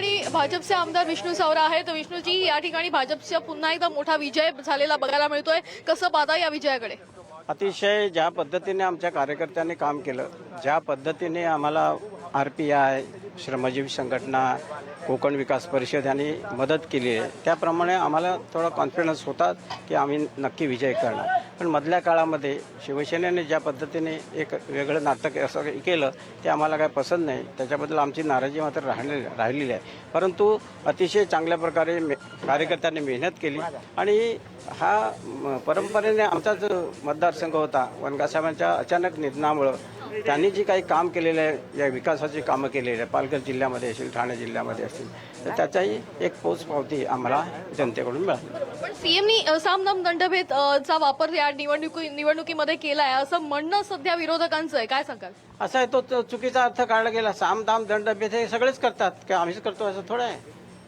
ठिकाणी भाजपचे आमदार विष्णू सावरा आहेत. विष्णूजी या ठिकाणी भाजपचा पुन्हा एकदा मोठा विजय झालेला बघायला मिळतोय. कसं पाहता या विजयाकडे? अतिशय ज्या पद्धतीने आमच्या कार्यकर्त्यांनी काम केलं ज्या पद्धतीने आम्हाला आर पी आय श्रमजीवी संघटना कोकण विकास परिषद यांनी मदत केली आहे. त्याप्रमाणे आम्हाला थोडा कॉन्फिडन्स होता की आम्ही नक्की विजय करणार. पण मधल्या काळामध्ये शिवसेनेने ज्या पद्धतीने एक वेगळं नाटक असं केलं ते आम्हाला काय पसंत नाही. त्याच्याबद्दल आमची नाराजी मात्र राहिले राहिलेली आहे. परंतु अतिशय चांगल्या प्रकारे मे कार्यकर्त्यांनी मेहनत केली आणि हा परंपरेने आमचा जो मतदारसंघ होता. वनगासाहेबांच्या अचानक निधनामुळं त्यांनी जी काही काम केलेलं आहे या विकासाची कामं केलेली आहे पालघर जिल्ह्यामध्ये असेल ठाणे जिल्ह्यामध्ये असतील तर त्याचाही एक पोचपावती आम्हाला जनतेकडून मिळाली. पण सीएमनी सामनाम दंडभेद चा वापर या निवडणुकी निवडणुकीमध्ये केलाय. असं म्हणणं सध्या विरोधकांचं आहे. काय सांगाल? असा आहे तो चुकीचा अर्थ काढला गेला. साम दाम दंड भेद हे सगळेच करतात. की आम्हीच करतो असं थोडं आहे?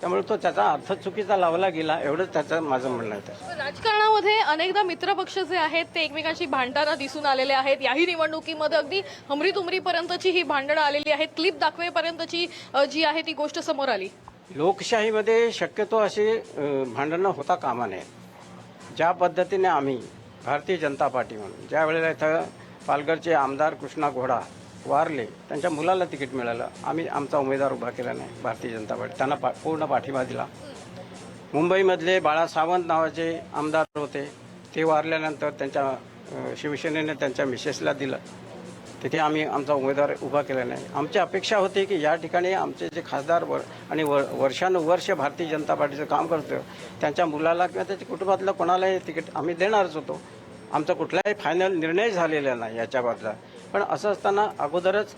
त्यामुळे तो त्याचा अर्थ चुकीचा लावला गेला एवढंच त्याचं माझं म्हणणं आहे. राजकारणामध्ये अनेकदा मित्रपक्ष जे आहेत ते एकमेकांशी भांडताना दिसून आलेले आहेत. याही निवडणुकीमध्ये अगदी हमरी तुमरी पर्यंतची ही भांडणं आलेली आहेत. क्लिप दाखवेपर्यंतची जी आहे ती गोष्ट समोर आली. लोकशाहीमध्ये शक्यतो अशी अ, भांडणं होता कामा नये. ज्या पद्धतीने आम्ही भारतीय जनता पार्टी म्हणून ज्या वेळेला इथं पालघरचे आमदार कृष्णा घोडा वारले त्यांच्या मुलाला तिकीट मिळालं. आम्ही आमचा उमेदवार उभा केला नाही भारतीय जनता पार्टी. त्यांना पा पूर्ण पाठिंबा दिला. मुंबईमधले बाळा सावंत नावाचे आमदार होते. ते वारल्यानंतर त्यांच्या शिवसेनेने त्यांच्या मिसेसला दिलं. तिथे आम्ही आमचा उमेदवार उभा केला नाही. आमची अपेक्षा होती की या ठिकाणी आमचे जे खासदार वर आणि व वर्षानुवर्ष भारतीय जनता पार्टीचं काम करतो त्यांच्या मुलाला किंवा त्याच्या कुटुंबातलं कोणालाही तिकीट आम्ही देणारच होतो. आमचा कुठलाही फायनल निर्णय झालेला नाही याच्याबद्दल. पण असं असताना अगोदरच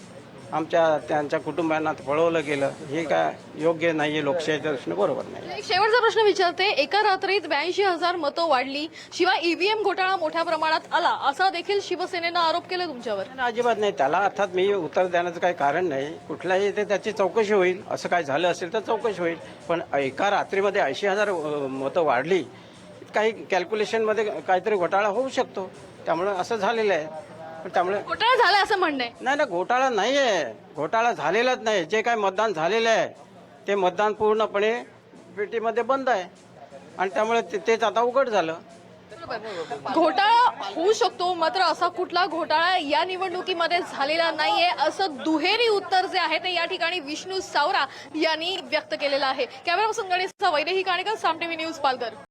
आमच्या त्यांच्या कुटुंबांना पळवलं गेलं. हे काय योग्य नाही आहे लोकशाहीच्या दृष्टीने बरोबर नाही. एक शेवटचा प्रश्न विचारते. एका रात्रीत ब्याऐंशी हजार मतं वाढली शिवाय ईव्हीएम घोटाळा मोठ्या प्रमाणात आला असा देखील शिवसेनेनं आरोप केला तुमच्यावर. अजिबात नाही. त्याला अर्थात मी उत्तर देण्याचं काही कारण नाही. कुठल्याही ते त्याची चौकशी होईल. असं काय झालं असेल तर चौकशी होईल. पण एका रात्रीमध्ये ऐंशी हजार मतं वाढली काही कॅल्क्युलेशनमध्ये काहीतरी घोटाळा होऊ शकतो. त्यामुळे असं झालेलं आहे. पण त्यामुळे घोटाळा झाला असं म्हणणं आहे. नाही ना घोटाळा नाही आहे घोटाळा झालेलाच नाही. जे काही मतदान झालेलं आहे ते मतदान पूर्णपणे पेटीमध्ये बंद आहे. आणि त्यामुळे ते- तेच आता उघड झालं. घोटाळा होऊ शकतो मात्र असा कुठला घोटाळा या निवडणुकीमध्ये झालेला नाहीये असं दुहेरी उत्तर जे आहे ते या ठिकाणी विष्णू सावरा यांनी व्यक्त केलेलं आहे. कॅमेरा गणेशचा वैदेही काणेकर साम टीव्ही न्यूज पालघर.